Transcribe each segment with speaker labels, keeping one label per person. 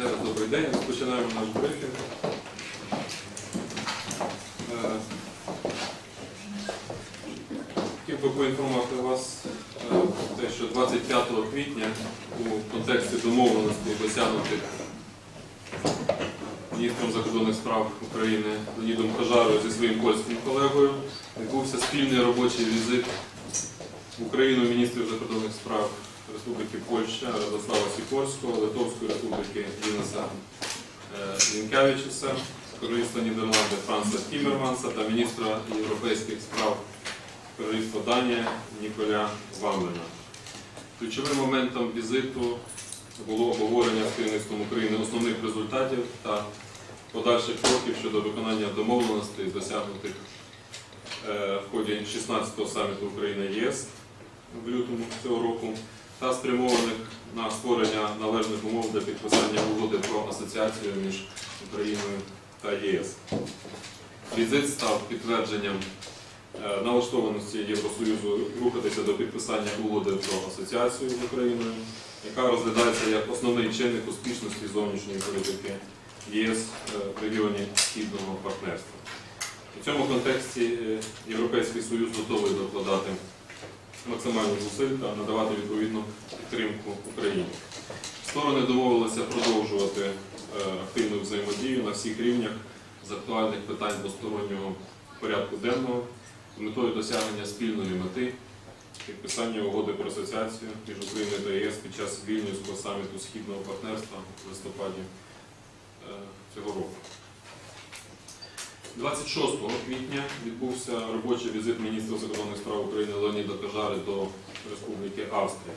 Speaker 1: Ще раз добрий день. Розпочинаємо наш брифінг. Е, Хотів би поінформувати вас е, про те, що 25 квітня у контексті домовленостей досягнутих міністром закордонних справ України Леонідом Кажарою зі своїм польським колегою відбувся спільний робочий візит в Україну міністрів закордонних справ Республіки Польща Радослава Сікорського, Литовської Республіки Дінаса е, Лінкевичуса, Королівства Нідерланди Франца Тіммерманса та міністра європейських справ Королівства Данія Ніколя Вамлена. Ключовим моментом візиту було обговорення з керівництвом України основних результатів та подальших кроків щодо виконання домовленостей, досягнутих е, в ході 16-го саміту України-ЄС в лютому цього року, та спрямованих на створення належних умов для підписання угоди про асоціацію між Україною та ЄС. Візит став підтвердженням е, налаштованості Євросоюзу рухатися до підписання угоди про асоціацію з Україною, яка розглядається як основний чинник успішності зовнішньої політики ЄС е, в регіоні Східного партнерства. У цьому контексті е, Європейський Союз готовий докладати максимальних зусиль та надавати відповідну підтримку Україні. Сторони домовилися продовжувати е, активну взаємодію на всіх рівнях з актуальних питань двостороннього порядку денного з метою досягнення спільної мети підписання угоди про асоціацію між Україною та ЄС під час Вільнюського саміту Східного партнерства в листопаді е, цього року. 26 квітня відбувся робочий візит міністра закордонних справ України Леоніда Кажари до Республіки Австрія.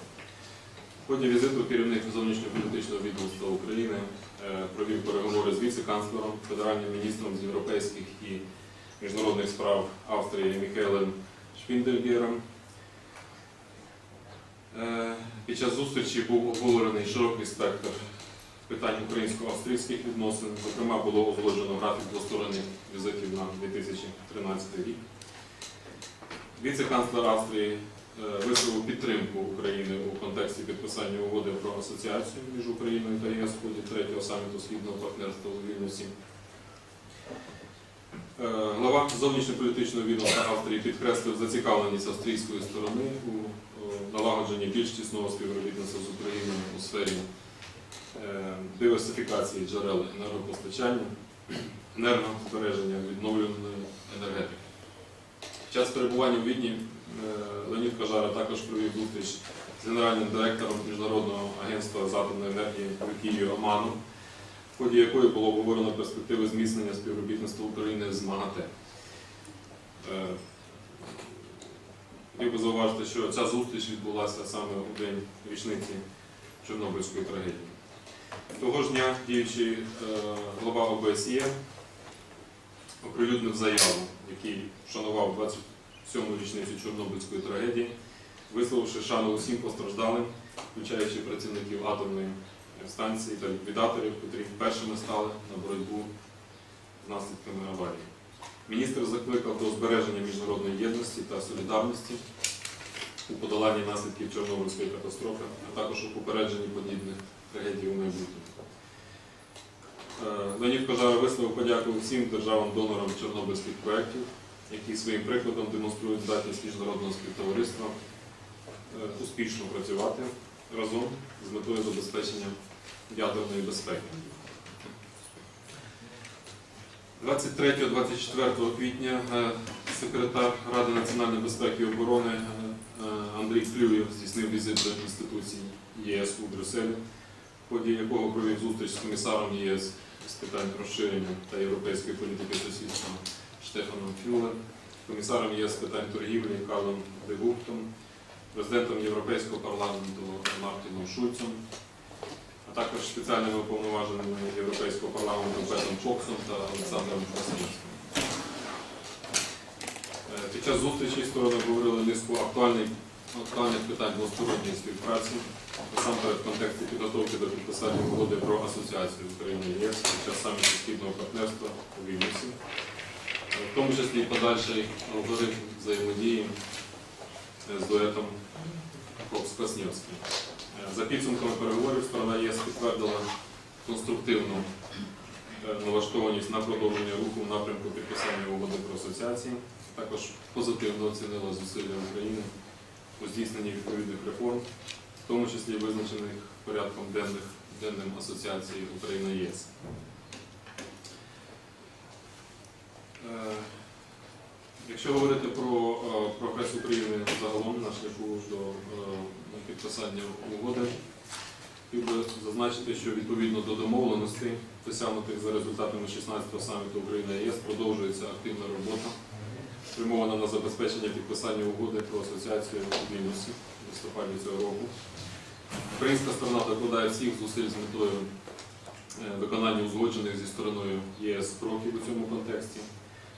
Speaker 1: В ході візиту керівник зовнішньополітичного відомства України е, провів переговори з віце-канцлером, федеральним міністром з європейських і міжнародних справ Австрії Міхелем Шпіндельгером. Е, Під час зустрічі був обговорений широкий спектр питань українсько-австрійських відносин. Зокрема, було узгоджено графік двосторонніх візитів на 2013 рік. Віце-канцлер Австрії е, висловив підтримку України у контексті підписання угоди про асоціацію між Україною та ЄС ході третього саміту Східного партнерства у Вільнюсі. Е, Глава зовнішньополітичного відомства Австрії підкреслив зацікавленість австрійської сторони у е, налагодженні більш тісного співробітництва з Україною у сфері диверсифікації джерел енергопостачання, енергозбереження, відновлюваної енергетики. Під час перебування у Відні е, Леонід Кажара також провів зустріч з генеральним директором Міжнародного агентства з атомної енергії Рукією Оману, в ході якої було обговорено перспективи зміцнення співробітництва України з МАГАТЕ. Е, Хотів би зауважити, що ця зустріч відбулася саме у день річниці Чорнобильської трагедії. Того ж дня діючий е, глава ОБСЄ оприлюднив заяву, який вшанував 27-му річницю Чорнобильської трагедії, висловивши шану усім постраждалим, включаючи працівників атомної станції та ліквідаторів, котрі першими стали на боротьбу з наслідками аварії. Міністр закликав до збереження міжнародної єдності та солідарності у подоланні наслідків Чорнобильської катастрофи, а також у попередженні подібних трагедій у майбутньому. Леонід Кожара висловив подяку всім державам-донорам чорнобильських проєктів, які своїм прикладом демонструють здатність міжнародного співтовариства е, успішно працювати разом з метою забезпечення ядерної безпеки. 23-24 квітня е, секретар Ради національної безпеки і оборони е, Андрій Клюєв здійснив візит до інституцій ЄС у Брюсселі, ході якого провів зустріч з комісаром ЄС з питань розширення та європейської політики сусідства Штефаном Фюле, комісаром ЄС з питань торгівлі Карлом Дегуптом, президентом Європейського парламенту Мартіном Шульцем, а також спеціальними уповноваженими Європейського парламенту Петром Фоксом та Олександром Васильівським. Е, Під час зустрічі сторони говорили низку актуальних питань двосторонньої співпраці, насамперед в контексті підготовки до підписання угоди про асоціацію з Україною ЄС під час саміту Східного партнерства у Вільнюсі, в тому числі і подальший алгоритм взаємодії е, з дуетом Фокс-Коснівський. Е, За підсумками переговорів сторона ЄС підтвердила конструктивну е, налаштованість на продовження руху в напрямку підписання угоди про асоціації. Також позитивно оцінила зусилля України у здійсненні відповідних реформ, в тому числі визначених порядком денних, денним асоціації Україна-ЄС. Е, Якщо говорити про е, прогрес України загалом на шляху до е, підписання угоди, хотів би зазначити, що відповідно до домовленостей, досягнутих за результатами 16-го саміту Україна ЄС, продовжується активна робота, спрямована на забезпечення підписання угоди про асоціацію у Вільнюсі в листопаді цього року. Українська сторона докладає всіх зусиль з метою е, виконання узгоджених зі стороною ЄС кроків у цьому контексті.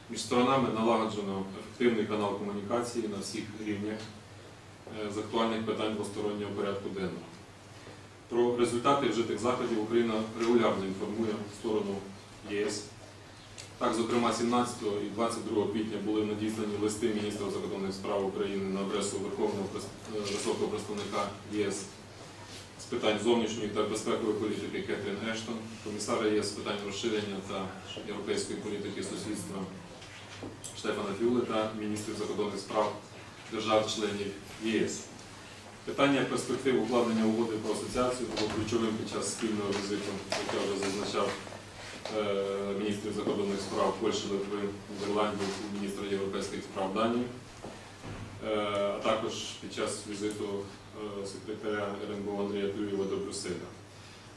Speaker 1: Між сторонами налагоджено ефективний канал комунікації на всіх рівнях е, з актуальних питань двостороннього порядку денного. Про результати вжитих заходів Україна регулярно інформує сторону ЄС. Так, зокрема, 17 і 22 квітня були надіслані листи міністра закордонних справ України на адресу Верховного е, високого представника ЄС з питань зовнішньої та безпекової політики Кетрін Ештон, комісара ЄС з питань розширення та європейської політики сусідства Штефана Фюле та міністрів закордонних справ держав-членів ЄС. Питання перспектив укладення угоди про асоціацію було ключовим під час спільного візиту, як я вже зазначав, е, міністрів закордонних справ Польщі, Литви, Нідерландів міністра європейських справ Данії, а також під час візиту е, секретаря РНБО Андрія Клюєва до Брюсселя.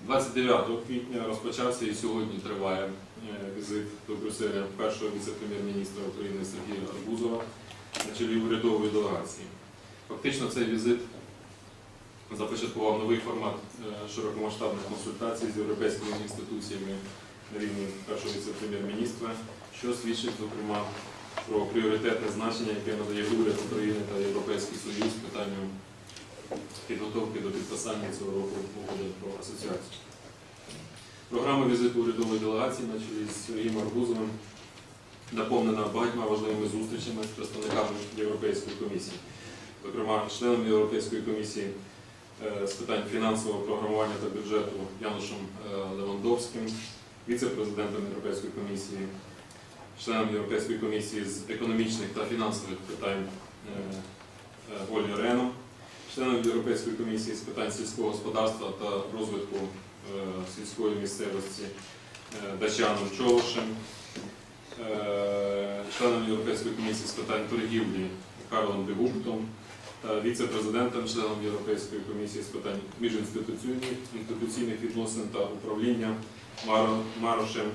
Speaker 1: 29 квітня розпочався і сьогодні триває е, візит до Брюсселя першого віце-прем'єр-міністра України Сергія Арбузова на чолі урядової делегації. Фактично цей візит започаткував новий формат е, широкомасштабних консультацій з європейськими інституціями на рівні першого віце-прем'єр-міністра, що свідчить, зокрема, про пріоритетне значення, яке надає уряд України та Європейський Союз питанню підготовки до підписання цього року угоди про асоціацію. Програма візиту урядової делегації на чолі з Сергієм Арбузовим наповнена багатьма важливими зустрічами з представниками Європейської комісії, зокрема членом Європейської комісії е, з питань фінансового програмування та бюджету Янушем е, Левандовським, віце-президентом Європейської комісії, членом Європейської комісії з економічних та фінансових питань е, е, Олі Реном, членом Європейської комісії з питань сільського господарства та розвитку е, сільської місцевості Дачаном Чолошем, членом Європейської комісії з питань торгівлі Карлом Дегуптом та віце-президентом, членом Європейської комісії з питань міжінституційних інституційних відносин та управління Маро- Марошем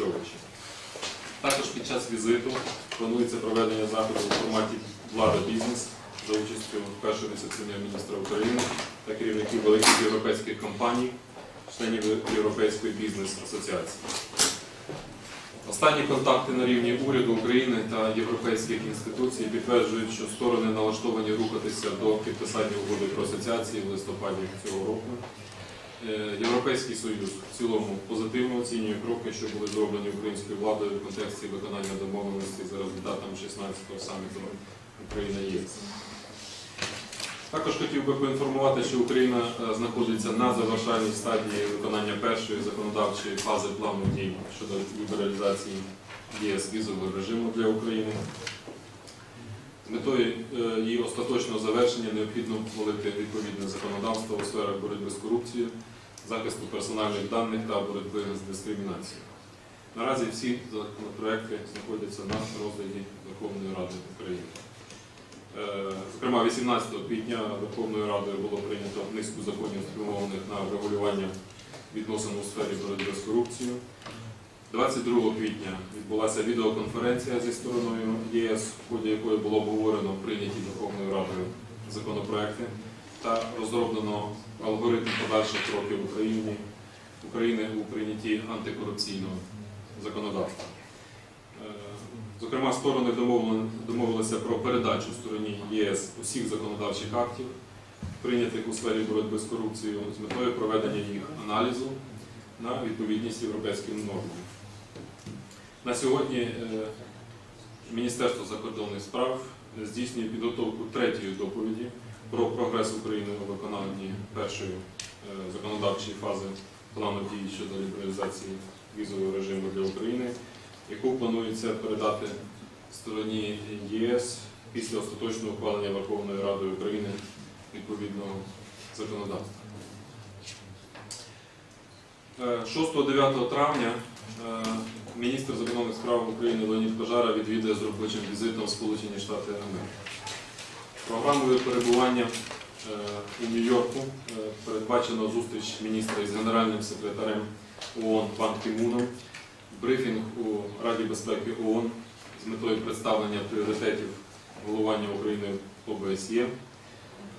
Speaker 1: е, Також під час візиту планується проведення заходу у форматі влада бізнес за участю першого віце-прем'єр-міністра України та керівників великих європейських компаній, членів Європейської бізнес-асоціації. Останні контакти на рівні уряду України та європейських інституцій підтверджують, що сторони налаштовані рухатися до підписання угоди про асоціації в листопаді цього року. Е, Європейський Союз в цілому позитивно оцінює кроки, що були зроблені українською владою в контексті виконання домовленості за результатами 16-го саміту Україна ЄС. Також хотів би поінформувати, що Україна е, знаходиться на завершальній стадії виконання першої законодавчої фази плану дій щодо лібералізації ЄС візового режиму для України. Метою е, її остаточного завершення необхідно ухвалити відповідне законодавство у сферах боротьби з корупцією, захисту персональних даних та боротьби з дискримінацією. Наразі всі законопроекти знаходяться на розгляді Верховної Ради України. Е, Зокрема, 18 квітня Верховною Радою було прийнято низку законів, спрямованих на врегулювання відносин у сфері боротьби з корупцією. 22 квітня відбулася відеоконференція зі стороною ЄС, в ході якої було обговорено прийняті Верховною Радою законопроекти та розроблено алгоритм подальших кроків України, України у прийнятті антикорупційного законодавства. Е, Зокрема, сторони домовилися про передачу стороні ЄС усіх законодавчих актів, прийнятих у сфері боротьби з корупцією, з метою проведення їх аналізу на відповідність європейським нормам. На сьогодні е, Міністерство закордонних справ здійснює підготовку третьої доповіді про прогрес України у виконанні першої е, законодавчої фази плану дій щодо лібералізації візового режиму для України, яку планується передати стороні ЄС після остаточного ухвалення Верховною Радою України відповідного законодавства. Е, 6-9 травня е, міністр закордонних справ України Леонід Пожара відвідає з робочим візитом Сполучені Штати Америки. Програмою перебування е, у Нью-Йорку е, передбачено зустріч міністра із генеральним секретарем ООН Пан Кімуном, брифінг у Раді безпеки ООН з метою представлення пріоритетів головування України ОБСЄ.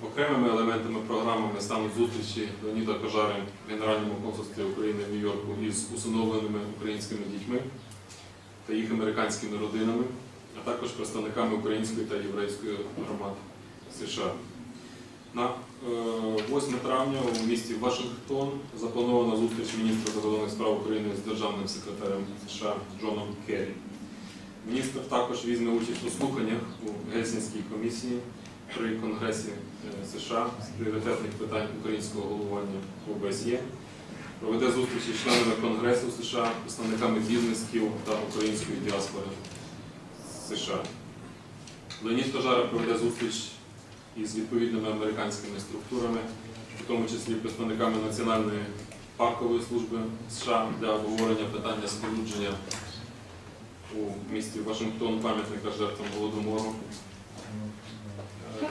Speaker 1: Окремими елементами програми стануть зустрічі Леоніда Кожари в Генеральному консульстві України в Нью-Йорку із усиновленими українськими дітьми та їх американськими родинами, а також представниками української та єврейської громад США. На е, 8 травня у місті Вашингтон запланована зустріч міністра закордонних справ України з державним секретарем США Джоном Керрі. Міністр також візьме участь у слуханнях у Гельсінській комісії при Конгресі е, США з пріоритетних питань українського головування в ОБСЄ, проведе зустрічі з членами Конгресу США, представниками бізнесків та української діаспори США. Леонід Кожара проведе зустріч із відповідними американськими структурами, в тому числі представниками Національної паркової служби США для обговорення питання спорудження у місті Вашингтон пам'ятника жертвам Голодомору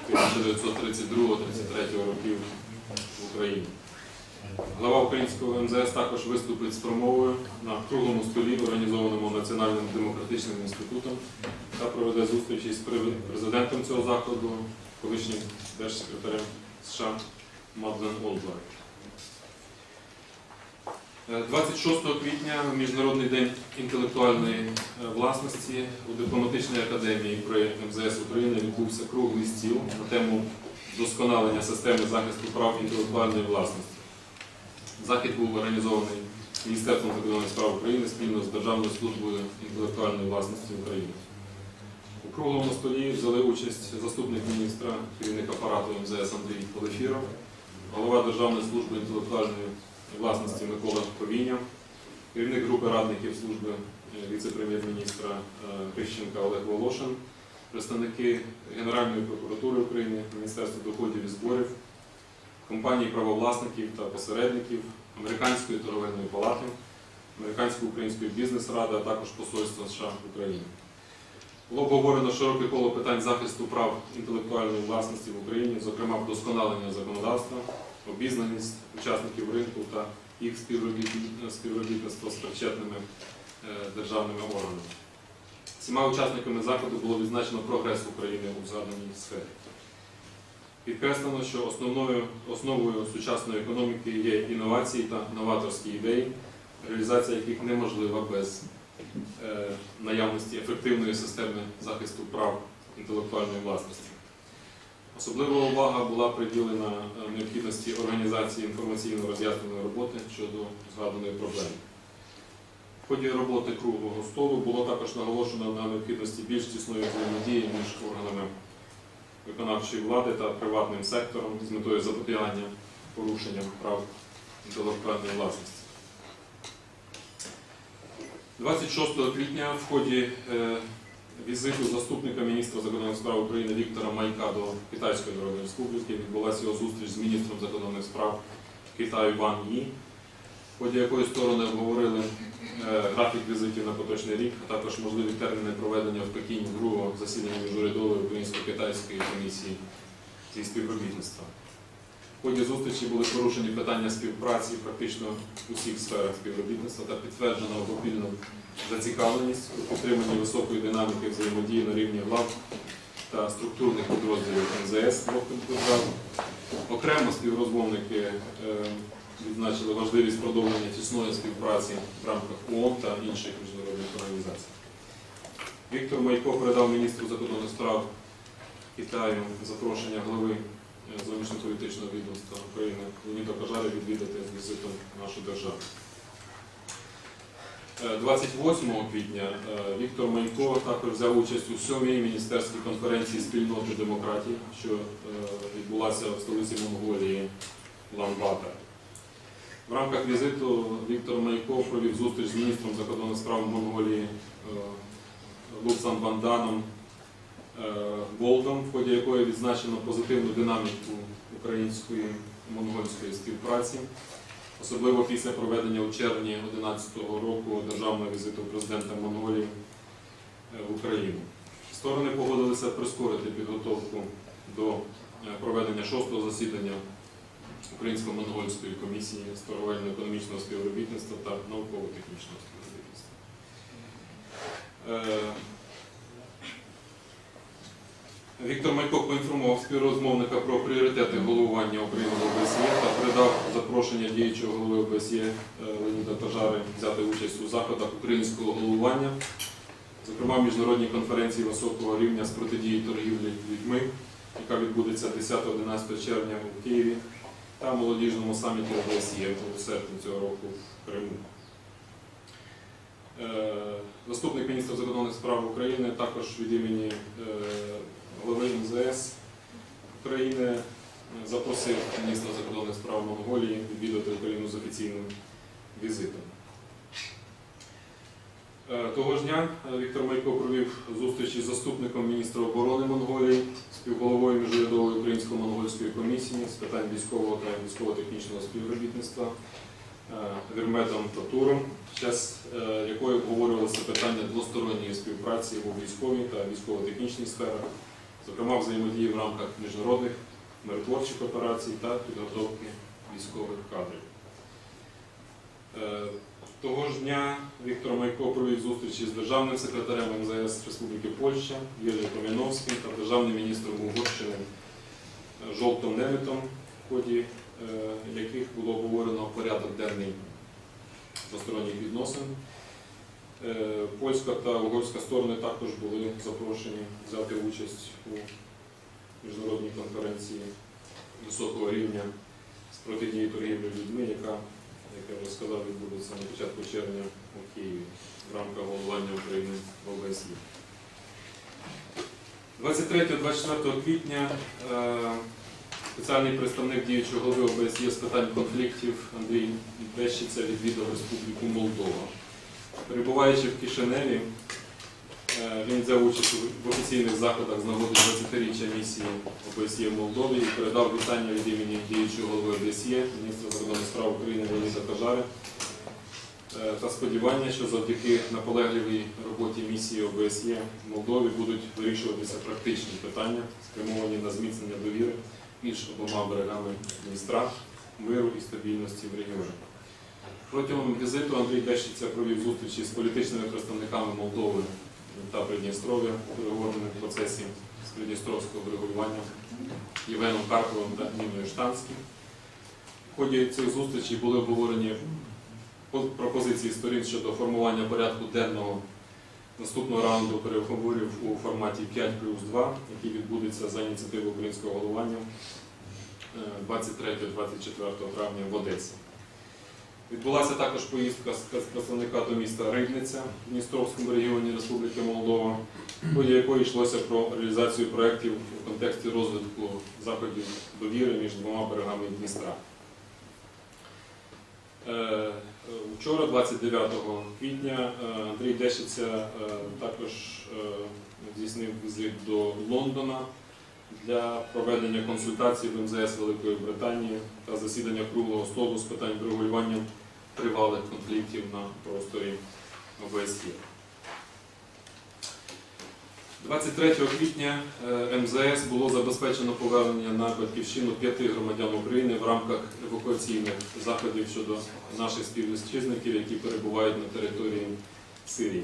Speaker 1: е, 1932-33 років в Україні. Глава українського МЗС також виступить з промовою на круглому столі, організованому Національним демократичним інститутом, та проведе зустрічі з президентом цього закладу, колишнім держсекретарем США Мадлен Олбрайт. Е, 26 квітня Міжнародний день інтелектуальної е, власності у дипломатичній академії при МЗС України відбувся круглий стіл на тему вдосконалення системи захисту прав інтелектуальної власності. Захід був організований Міністерством закордонних справ України спільно з Державною службою інтелектуальної власності України. У круглому столі взяли участь заступник міністра, керівник апарату МЗС Андрій Полефіров, голова Державної служби інтелектуальної власності Микола Ковіня, керівник групи радників служби е, віце-прем'єр-міністра е, Крищенка Олег Волошин, представники Генеральної прокуратури України, Міністерства доходів і зборів, компанії правовласників та посередників, Американської торговельної палати, Американсько-української бізнес-ради, а також Посольства США в Україні. Було обговорено широке коло питань захисту прав інтелектуальної власності в Україні, зокрема вдосконалення законодавства, обізнаність учасників ринку та їх співробітництво з причетними е, державними органами. Всіма учасниками заходу було відзначено прогрес України у згаданій сфері. Підкреслено, що основною, основою сучасної економіки є інновації та новаторські ідеї, реалізація яких неможлива без е, наявності ефективної системи захисту прав інтелектуальної власності. Особлива увага була приділена е, необхідності організації інформаційно-роз'ясненої роботи щодо згаданої проблеми. В ході роботи круглого столу було також наголошено на необхідності більш тісної взаємодії між органами виконавчої влади та приватним сектором з метою запобігання порушенням прав інтелектуальної власності. 26 квітня в ході е, візиту заступника міністра закордонних справ України Віктора Майка до Китайської Народної Республіки відбулася його зустріч з міністром закордонних справ Китаю Ван Ї, в ході якої сторони обговорили е, графік візитів на поточний рік, а також можливі терміни проведення в Пекіні другого засідання міжурядової українсько-китайської комісії зі співробітництва. В ході зустрічі були порушені питання співпраці практично у всіх сферах співробітництва та підтверджено обопільну зацікавленість у підтриманні високої динаміки взаємодії на рівні влад та структурних підрозділів МЗС двох держав. Окремо співрозмовники е, відзначили важливість продовження тісної співпраці в рамках ООН та інших міжнародних організацій. Віктор Майко передав міністру закордонних справ Китаю запрошення глави е, зовнішньополітичного відомства України Леоніда Кожаря відвідати з візитом нашу державу. Е, 28 квітня е, Віктор Манько також взяв участь у сьомій міністерській конференції спільноти демократії, що е, відбулася в столиці Монголії Ланбата. В рамках візиту Віктор Майко провів зустріч з міністром закордонних справ Монголії е, Луксан Банданом е, Голдом, в ході якої відзначено позитивну динаміку української монгольської співпраці, особливо після проведення у червні 2011 року державного візиту президента Монголії е, в Україну. Сторони погодилися прискорити підготовку до е, проведення шостого засідання Українсько-монгольської комісії з торговельно-економічного співробітництва та науково-технічного співробітництва. Віктор Майко поінформував співрозмовника про пріоритети головування України в ОБСЄ та передав запрошення діючого голови ОБСЄ е, Леоніда Тажари взяти участь у заходах українського головування, зокрема в міжнародній конференції високого рівня з протидії торгівлі людьми, яка відбудеться 10-11 червня у Києві, та молодіжному саміті ОБСЄ у серпні цього року в Криму. Е, Заступник міністра закордонних справ України також від імені е, голови МЗС України е, запросив міністра закордонних справ Монголії відвідати Україну з офіційним візитом. Е, Того ж дня е, Віктор Майко провів зустріч із заступником міністра оборони Монголії, співголовою міжурядової українсько-монгольської комісії з питань військового та військово-технічного співробітництва Вірметом Татуром, під час якої обговорювалися питання двосторонньої співпраці у військовій та військово-технічній сферах, зокрема взаємодії в рамках міжнародних миротворчих операцій та підготовки військових кадрів. Е, Того ж дня Віктор Майко провів зустрічі з державним секретарем МЗС Республіки Польща Єрій Поміновським та державним міністром Угорщини Жолтом Немитом, в ході е, яких було обговорено порядок денний двосторонніх відносин. Е, Польська та угорська сторони також були запрошені взяти участь у міжнародній конференції високого рівня з протидії торгівлі людьми, яка, як я вже сказав, відбудеться на початку червня у Києві в рамках головування України в ОБСЄ. 23-24 квітня е, спеціальний представник діючого голови ОБСЄ з питань конфліктів Андрій Бещиця відвідав Республіку Молдова. Перебуваючи в Кишиневі, е, він взяв участь в офіційних заходах з нагоди 20-річчя місії ОБСЄ в Молдові і передав вітання від імені діючого голови ОБСЄ, міністра закордонних справ України Леоніда Кажари е, та сподівання, що завдяки наполегливій роботі місії ОБСЄ в Молдові будуть вирішуватися практичні питання, спрямовані на зміцнення довіри між обома берегами Дністра, миру і стабільності в регіоні. Протягом візиту Андрій Бещиця провів зустрічі з політичними представниками Молдови та Придністров'я у переговорному процесі з Придністровського врегулювання Євгеном Карповим та Ніною Штанським. В ході цих зустрічей були обговорені пропозиції сторін щодо формування порядку денного наступного раунду переговорів у форматі 5 плюс 2, який відбудеться за ініціативою українського головування е, 23-24 травня в Одесі. Відбулася також поїздка з представника до міста Рибниця в Дністровському регіоні Республіки Молдова, в якої йшлося про реалізацію проєктів у контексті розвитку заходів довіри між двома берегами Дністра. Е, Вчора, 29 квітня, е, Андрій Дещиця е, також здійснив візит до Лондона для проведення консультацій в МЗС Великої Британії та засідання круглого столу з питань врегулювання тривалих конфліктів на просторі ОБСЄ. 23 квітня е, МЗС було забезпечено повернення на батьківщину п'яти громадян України в рамках евакуаційних заходів щодо наших співвітчизників, які перебувають на території Сирії.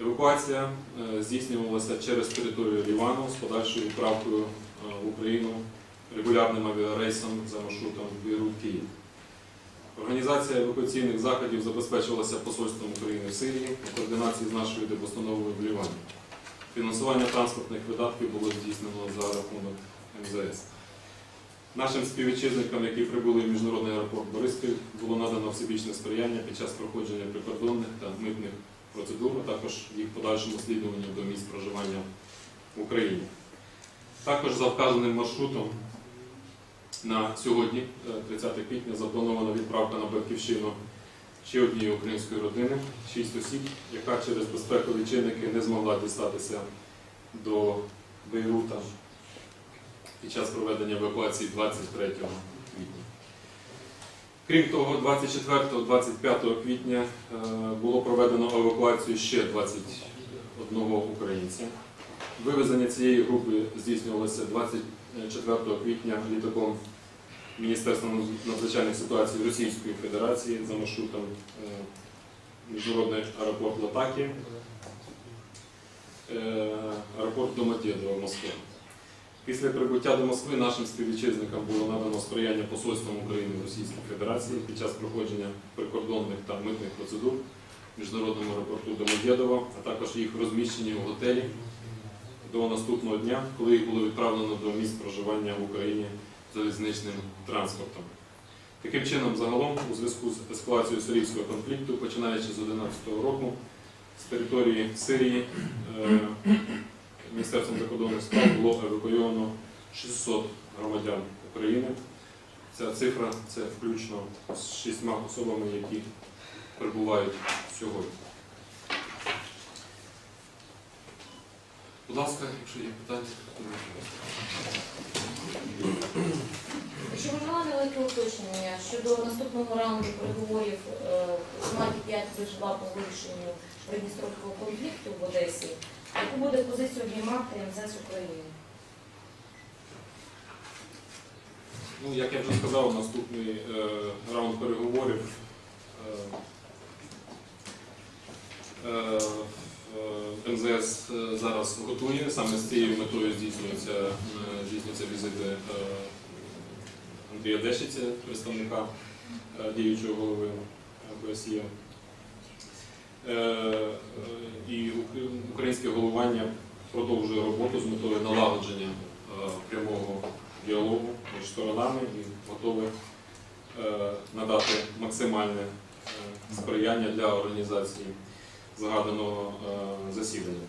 Speaker 1: Евакуація е, здійснювалася через територію Лівану з подальшою відправкою е, в Україну регулярним авіарейсом за маршрутом Бейрут-Київ. Організація евакуаційних заходів забезпечувалася посольством України в Сирії у координації з нашою депостановою в Лівані. Фінансування транспортних видатків було здійснено за рахунок МЗС. Нашим співвітчизникам, які прибули в міжнародний аеропорт Бориспіль, було надано всебічне сприяння під час проходження прикордонних та митних процедур, а також їх подальшому слідуванню до місць проживання в Україні. Також за вказаним маршрутом На сьогодні, е, 30 квітня, запланована відправка на батьківщину ще однієї української родини, 6 осіб, яка через безпекові чинники не змогла дістатися до Бейрута під час проведення евакуації 23 квітня. Крім того, 24-25 квітня е, було проведено евакуацію ще 21 українця. Вивезення цієї групи здійснювалося 24 квітня літаком Міністерства надзвичайних ситуацій Російської Федерації за маршрутом е, Міжнародний аеропорт Латакі, е, аеропорт Домодєдово, Москва. Після прибуття до Москви нашим співвітчизникам було надано сприяння посольством України в Російській Федерації під час проходження прикордонних та митних процедур в міжнародному аеропорту Домодєдово, а також їх розміщення у готелі до наступного дня, коли їх було відправлено до місць проживання в Україні залізничним транспортом. Таким чином, загалом, у зв'язку з ескалацією сирійського конфлікту, починаючи з 2011 року, з території Сирії е, Міністерством закордонних справ було евакуйовано 600 громадян України. Ця цифра це включно з шістьма особами, які перебувають сьогодні. Будь ласка, якщо є питання, то
Speaker 2: Ще можливо невелике уточнення щодо наступного раунду переговорів е, форматі 5 плюс 2 по вирішенню Придністровського конфлікту в Одесі. Яку буде позицію обіймати МЗС України?
Speaker 1: Ну, як я вже сказав, наступний е, раунд переговорів е, е, е, МЗС е, зараз готує. Саме з цією метою здійснюється, е, здійснюються візити Андрія Дещиця, представника діючого голови ОБСЄ. Е, І українське головування продовжує роботу з метою налагодження прямого діалогу між сторонами і готові е, надати максимальне сприяння для організації згаданого е, засідання.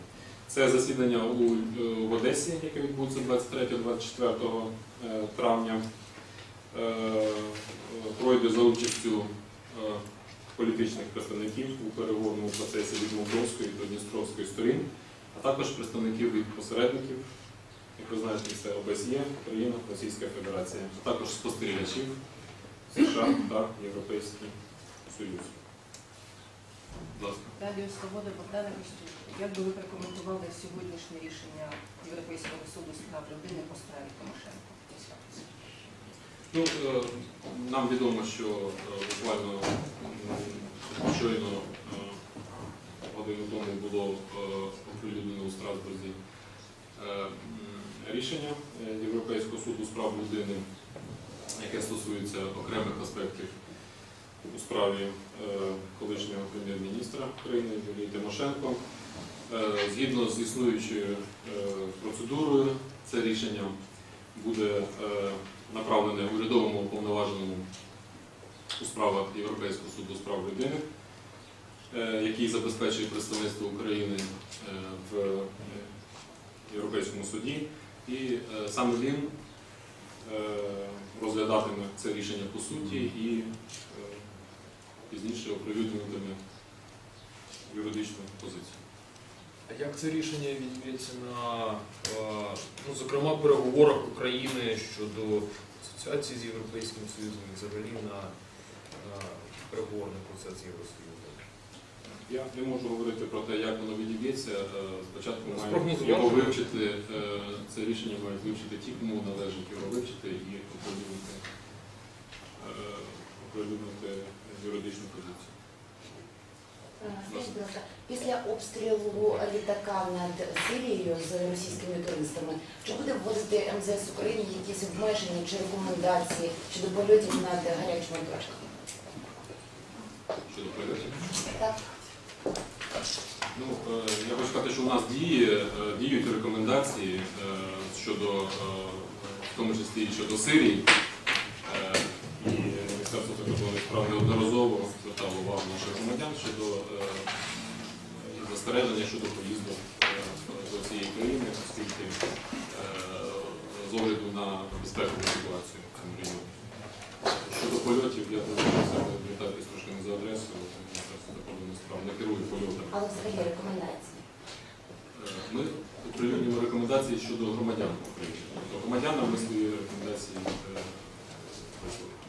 Speaker 1: Це засідання у, е, в Одесі, яке відбудеться 23-24 е, травня, пройде за участю політичних представників у переговорному процесі від Молдовської та Дністровської сторін, а також представників від посередників як ви знаєте, це ОБСЄ, Україна, Російська Федерація, а також спостерігачів США та Європейський Союз.
Speaker 3: Радіо Свобода Богдана Костюк. Як би ви прокоментували сьогоднішнє рішення Європейського суду з прав людини по справі Тимошенко?
Speaker 1: Ну, е, нам відомо, що е, буквально щойно е, годину тому було оприлюднено у Страсбурзі рішення Європейського суду з прав людини, яке стосується окремих аспектів у справі е, колишнього прем'єр-міністра України Юлії Тимошенко. Е, Згідно з існуючою е, процедурою, це рішення буде направлене урядовому уповноваженому у справах Європейського суду з прав людини, який забезпечує представництво України в Європейському суді. І саме він розглядатиме це рішення по суті і пізніше оприлюднюватиме юридичну позицію.
Speaker 4: А як це рішення відб'ється на, е, ну, зокрема, переговорах України щодо асоціації з Європейським Союзом і взагалі на е, переговорний процес Євросоюзу?
Speaker 1: Я не можу говорити про те, як воно відіб'ється. Е, Спочатку
Speaker 4: Ну,
Speaker 1: мають його вивчити. Це рішення мають вивчити ті, кому належить його вивчити і оприлюднити юридичну позицію.
Speaker 2: Е, Скажіть, будь ласка, після обстрілу літака над Сирією з російськими туристами, чи буде вводити МЗС України якісь обмеження чи рекомендації щодо польотів над гарячими точками?
Speaker 1: Щодо прильотів.
Speaker 2: Так.
Speaker 1: Ну, е, я хочу сказати, що у нас діє, е, діють рекомендації щодо, в тому числі щодо Сирії. Е, І Міністерство закордонних справ неодноразово звертало увагу наших громадян щодо е, застереження щодо поїзду е, до цієї країни, оскільки е, з огляду на безпекову ситуацію в цьому регіоні. польотів, я думаю, це ви відповідаєтесь трошки не за адресою, справ не керує польотами.
Speaker 2: Але взагалі рекомендації.
Speaker 1: Е, Ми оприлюднюємо рекомендації щодо громадян України. Тобто громадянам ми свої рекомендації е, висловили.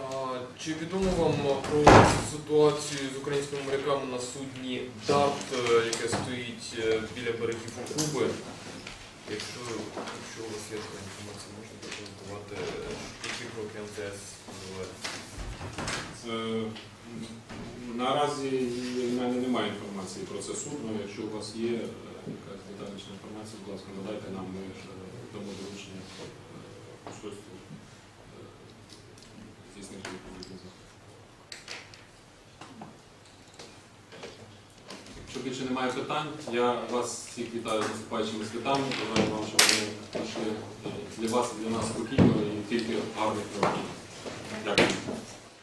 Speaker 4: А, Чи відомо вам про ситуацію з українськими моряками на судні ДАТ, е, яке стоїть е, біля берегів Куби? Якщо, якщо у вас є така інформація, можна прокоментувати, е, які кроки МТС?
Speaker 1: Це, Наразі в мене немає інформації про це судно. Якщо у вас є е, якась детальніша інформація, будь ласка, надайте нам, ми е, дамо доручення е, посольству е, здійснити відповідний Якщо більше немає питань, я вас всіх вітаю з наступаючими святами. Бажаю вам, щоб вони пішли е, для вас і для нас спокійно і тільки гарних проводів. Дякую.